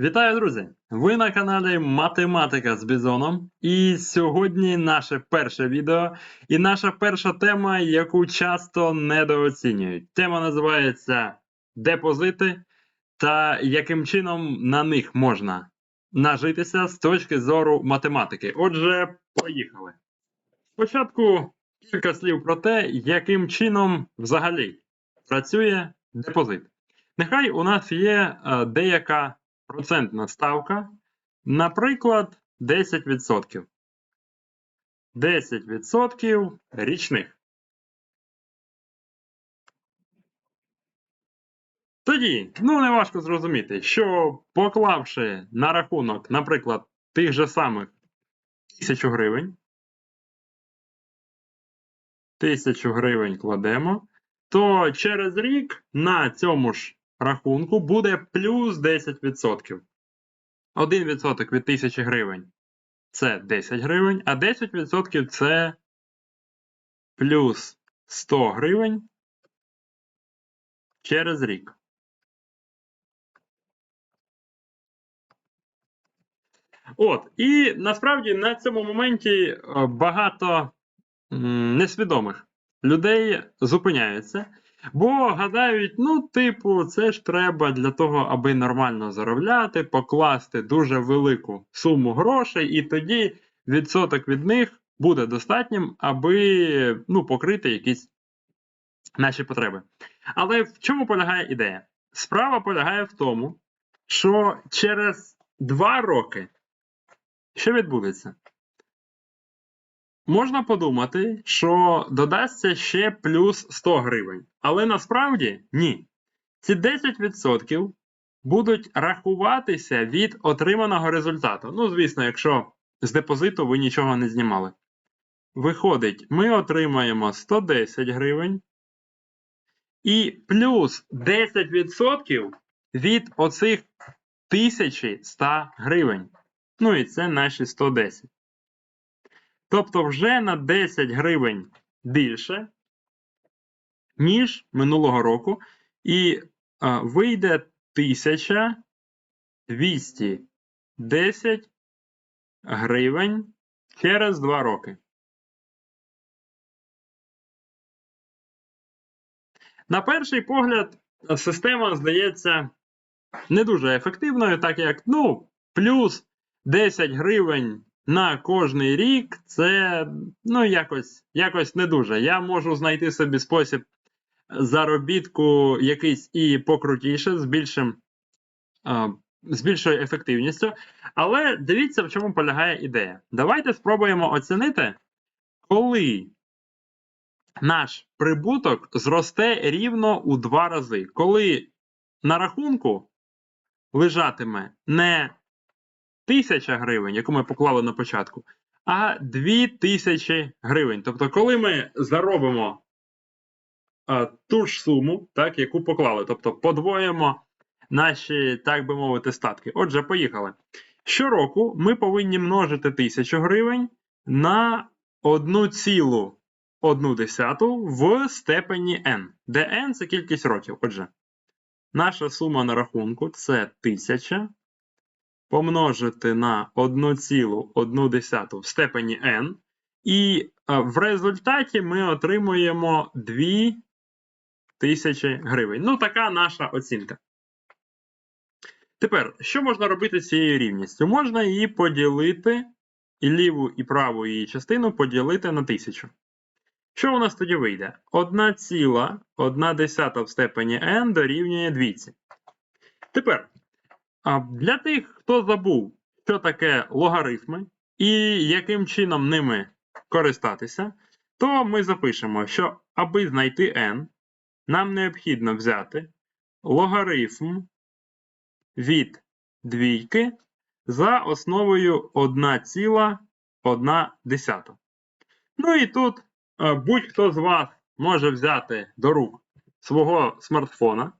Вітаю, друзі! Ви на каналі Математика з Бізоном. І сьогодні наше перше відео і наша перша тема, яку часто недооцінюють. Тема називається Депозити та яким чином на них можна нажитися з точки зору математики. Отже, поїхали. Спочатку кілька слів про те, яким чином взагалі працює депозит. Нехай у нас є е, деяка процентна ставка, наприклад, 10%. 10% річних. Тоді, ну не важко зрозуміти, що поклавши на рахунок, наприклад, тих же самих 1000 гривень, 1000 гривень кладемо, то через рік на цьому ж рахунку буде плюс 10%. 1% від 1000 гривень це 10 гривень, а 10% це плюс 100 гривень через рік. От, і насправді на цьому моменті е, багато несвідомих людей зупиняються, бо гадають, ну, типу, це ж треба для того, аби нормально заробляти, покласти дуже велику суму грошей, і тоді відсоток від них буде достатнім, аби ну, покрити якісь наші потреби. Але в чому полягає ідея? Справа полягає в тому, що через два роки що відбудеться? Можна подумати, що додасться ще плюс 100 гривень. Але насправді ні. Ці 10% будуть рахуватися від отриманого результату. Ну, звісно, якщо з депозиту ви нічого не знімали. Виходить, ми отримаємо 110 гривень. І плюс 10% від оцих 1100 гривень. Ну і це наші 110. Тобто вже на 10 гривень більше, ніж минулого року, і а, вийде 1210 гривень через 2 роки. На перший погляд, система здається не дуже ефективною, так як, ну, плюс 10 гривень на кожний рік це ну, якось, якось не дуже. Я можу знайти собі спосіб заробітку якийсь і покрутіше, з більшим. З більшою ефективністю. Але дивіться, в чому полягає ідея. Давайте спробуємо оцінити, коли наш прибуток зросте рівно у два рази. Коли на рахунку лежатиме не 1000 гривень, яку ми поклали на початку, а 2000 гривень. Тобто, коли ми заробимо а, ту ж суму, так, яку поклали, тобто подвоїмо наші, так би мовити, статки. Отже, поїхали. Щороку ми повинні множити 1000 гривень на 1,1 в степені n, де n це кількість років. Отже, наша сума на рахунку це 1000 помножити на 1,1 в степені n, і в результаті ми отримуємо 2000 гривень. Ну, така наша оцінка. Тепер, що можна робити з цією рівністю? Можна її поділити, і ліву і праву її частину поділити на 1000. Що у нас тоді вийде? 1,1 в степені n дорівнює 200. Тепер, для тих, хто забув, що таке логарифми і яким чином ними користатися, то ми запишемо, що аби знайти n, нам необхідно взяти логарифм від двійки за основою 1,1. Ну і тут е, будь-хто з вас може взяти до рук свого смартфона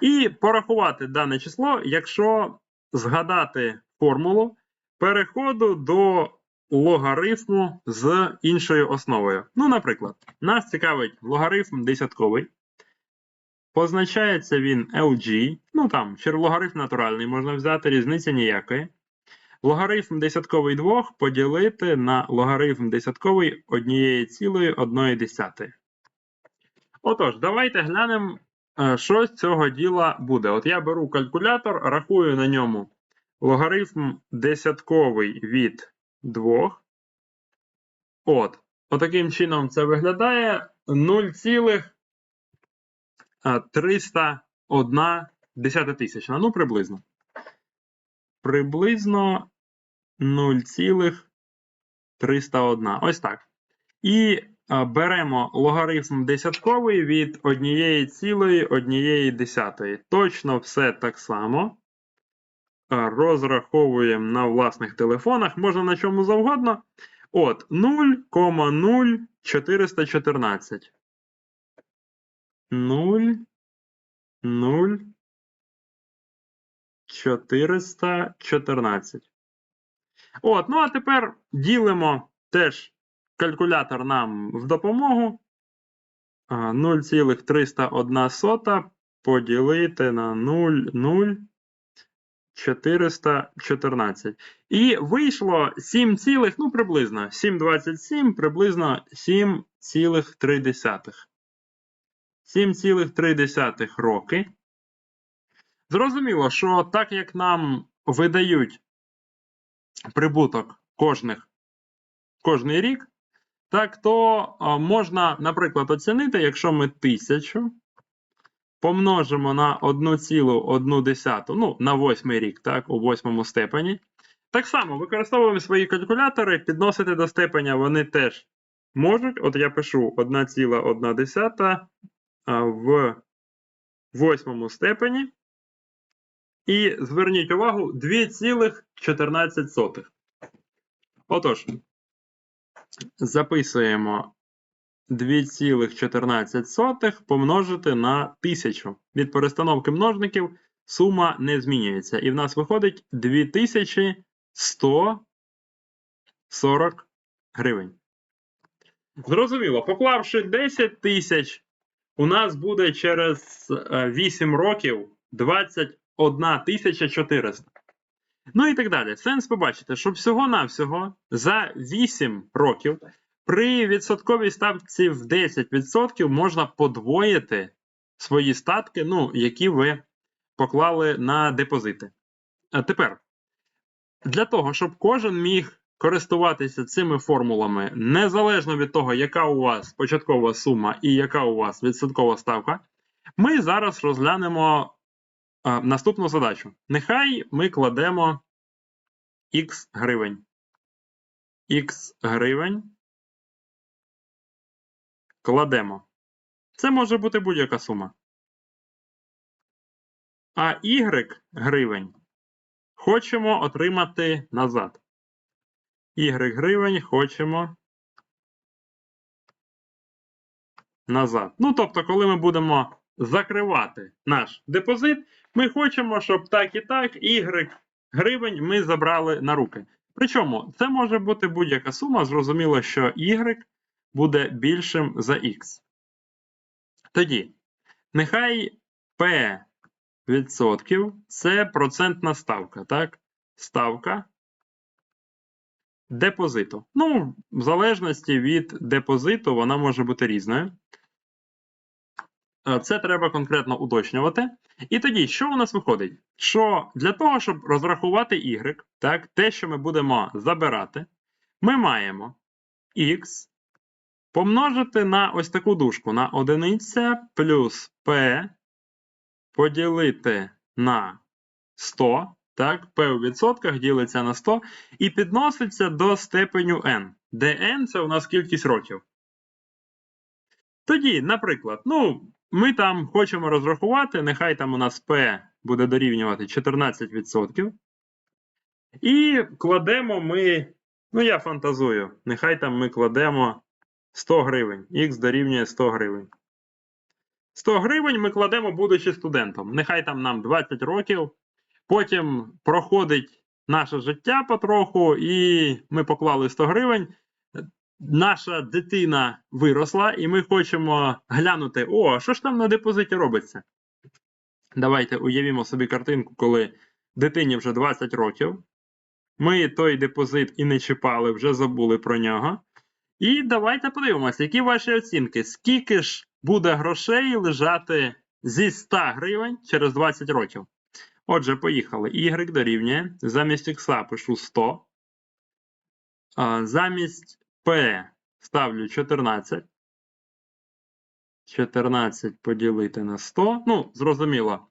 і порахувати дане число, якщо згадати формулу переходу до логарифму з іншою основою. Ну, наприклад, нас цікавить логарифм десятковий. Позначається він LG. Ну там, логарифм натуральний можна взяти, різниці ніякої. Логарифм десятковий 2 поділити на логарифм десятковий 1,1. Отож, давайте глянемо, що з цього діла буде. От я беру калькулятор, рахую на ньому логарифм десятковий від 2. От. Отаким чином це виглядає 0,301 десятитисячна. Ну, приблизно. Приблизно 0,301. Ось так. І беремо логарифм десятковий від 1,1. Точно все так само. Розраховуємо на власних телефонах, можна на чому завгодно. От 0,0414. 0, 0, 414. От, ну а тепер ділимо теж калькулятор нам в допомогу. А, 0,301 поділити на 0,0414. І вийшло 7, цілих, ну приблизно 7,27, приблизно 7,3. 7,3 роки. Зрозуміло, що так як нам видають прибуток кожних, кожний рік, так то можна, наприклад, оцінити, якщо ми 1000 помножимо на 1,1, ну, на восьмий рік, так, у восьмому степені. Так само використовуємо свої калькулятори, підносити до степеня вони теж можуть. От я пишу 1,1 в восьмому степені. І зверніть увагу 2,14. Отож, записуємо 2,14 помножити на 1000. Від перестановки множників сума не змінюється. І в нас виходить 2140 гривень. Зрозуміло, поклавши 10 тисяч, у нас буде через е, 8 років 21 400. Ну і так далі. Сенс побачити, що всього-навсього за 8 років при відсотковій ставці в 10% можна подвоїти свої статки, ну, які ви поклали на депозити. А тепер, для того, щоб кожен міг користуватися цими формулами незалежно від того, яка у вас початкова сума і яка у вас відсоткова ставка, ми зараз розглянемо а, наступну задачу. Нехай ми кладемо x гривень. X гривень. Кладемо. Це може бути будь-яка сума. А y гривень хочемо отримати назад. Y гривень хочемо назад. Ну, тобто, коли ми будемо закривати наш депозит, ми хочемо, щоб так і так Y гривень ми забрали на руки. Причому це може бути будь-яка сума, зрозуміло, що Y буде більшим за X. Тоді, нехай P відсотків це процентна ставка, так? Ставка депозиту. Ну, в залежності від депозиту, вона може бути різною. Е, Це треба конкретно уточнювати. І тоді, що у нас виходить? Що для того, щоб розрахувати y, так, те, що ми будемо забирати, ми маємо x помножити на ось таку дужку на одиниця плюс p поділити на 100. Так, p у відсотках ділиться на 100 і підноситься до степеню n, де n це у нас кількість років. Тоді, наприклад, ну, ми там хочемо розрахувати, нехай там у нас P буде дорівнювати 14%. І кладемо ми, ну я фантазую, нехай там ми кладемо 100 гривень. Х дорівнює 100 гривень. 100 гривень ми кладемо, будучи студентом. Нехай там нам 20 років. Потім проходить наше життя потроху, і ми поклали 100 гривень. Наша дитина виросла, і ми хочемо глянути, о, що ж там на депозиті робиться? Давайте уявімо собі картинку, коли дитині вже 20 років. Ми той депозит і не чіпали, вже забули про нього. І давайте подивимося, які ваші оцінки. Скільки ж буде грошей лежати зі 100 гривень через 20 років? Отже, поїхали. Y дорівнює. Замість X пишу 100. Замість P ставлю 14. 14 поділити на 100. Ну, зрозуміло.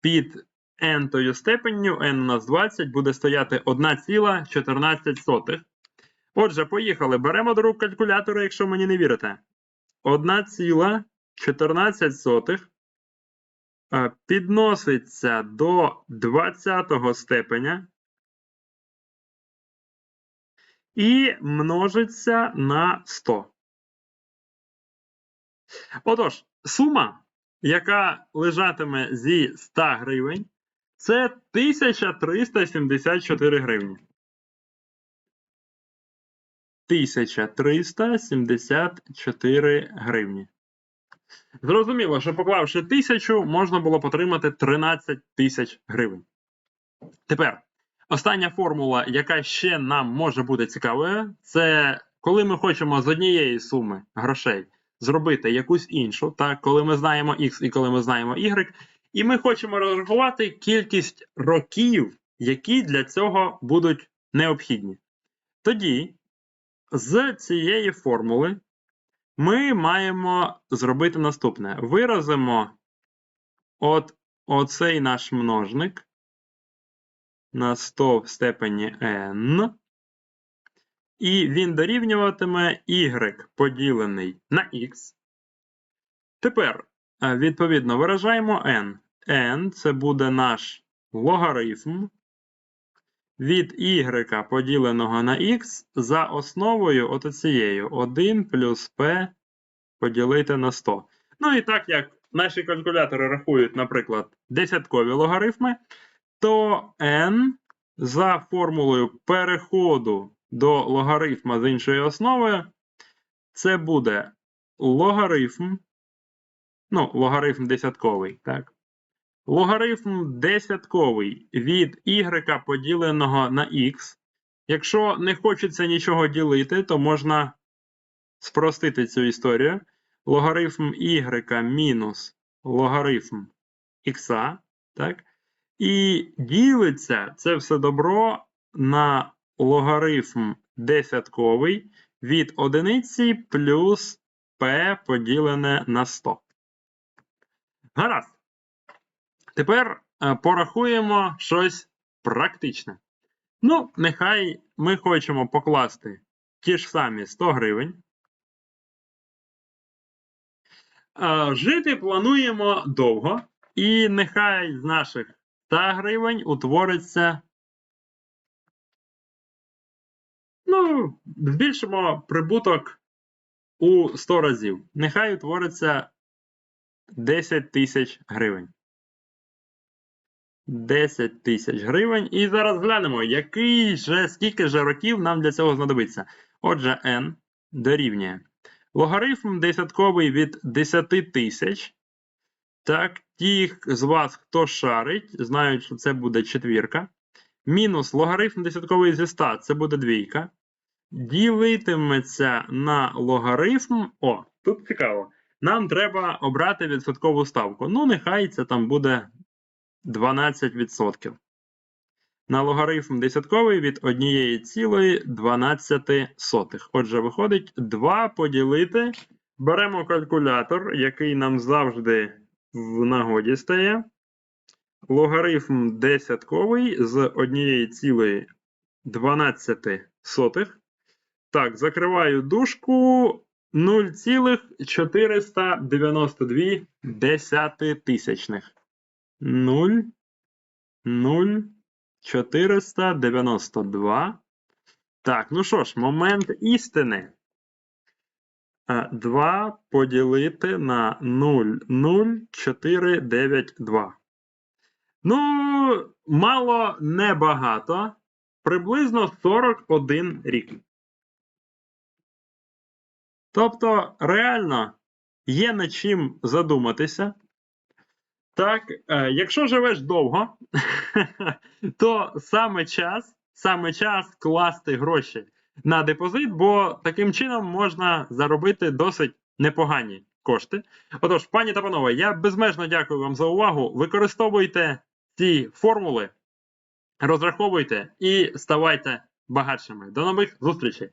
Під n-тою степенню, n у нас 20, буде стояти 1,14. Отже, поїхали. Беремо до рук калькулятора, якщо мені не вірите. 1,14 е, підноситься до 20 степеня і множиться на 100. Отож, сума, яка лежатиме зі 100 гривень, це 1374 гривні. 1374 гривні. Зрозуміло, що поклавши 1000, можна було б отримати 13 тисяч гривень. Тепер, остання формула, яка ще нам може бути цікавою, це коли ми хочемо з однієї суми грошей зробити якусь іншу, так, коли ми знаємо X і коли ми знаємо Y, і ми хочемо розрахувати кількість років, які для цього будуть необхідні. Тоді з цієї формули ми маємо зробити наступне: виразимо от оцей наш множник на 100 в степені n, і він дорівнюватиме y поділений на x. Тепер, е, відповідно, виражаємо n. n це буде наш логарифм від y поділеного на x за основою от цією 1 плюс p поділити на 100. Ну і так як наші калькулятори рахують, наприклад, десяткові логарифми, то n за формулою переходу до логарифма з іншою основою, це буде логарифм, ну, логарифм десятковий, так? Логарифм десятковий від y поділеного на x. Якщо не хочеться нічого ділити, то можна спростити цю історію. Логарифм y мінус логарифм x. Так? І ділиться це все добро на логарифм десятковий від одиниці плюс p поділене на 100. Гаразд. Тепер е, порахуємо щось практичне. Ну, нехай ми хочемо покласти ті ж самі 100 гривень. Е, Жити плануємо довго, і нехай з наших 100 гривень утвориться. Ну, збільшимо прибуток у 100 разів. Нехай утвориться 10 тисяч гривень. 10 тисяч гривень. І зараз глянемо, який же, скільки же років нам для цього знадобиться. Отже, n дорівнює. Логарифм десятковий від 10 тисяч. Так, ті з вас, хто шарить, знають, що це буде четвірка. Мінус логарифм десятковий зі 100 це буде двійка. Ділитиметься на логарифм. О, тут цікаво. Нам треба обрати відсоткову ставку. Ну, нехай це там буде 12%. На логарифм десятковий від 1,12. Отже, виходить 2 поділити. Беремо калькулятор, який нам завжди в нагоді стає. Логарифм десятковий з 1,12. Так, закриваю дужку 0,492 десятитисячних. 0, 0, 492. Так, ну що ж, момент істини. 2 поділити на 0,0492. Ну, мало небагато. Приблизно 41 рік. Тобто, реально є над чим задуматися. Так, е, якщо живеш довго, то саме час, саме час класти гроші на депозит, бо таким чином можна заробити досить непогані кошти. Отож, пані та панове, я безмежно дякую вам за увагу. Використовуйте ці формули, розраховуйте і ставайте багатшими. До нових зустрічей!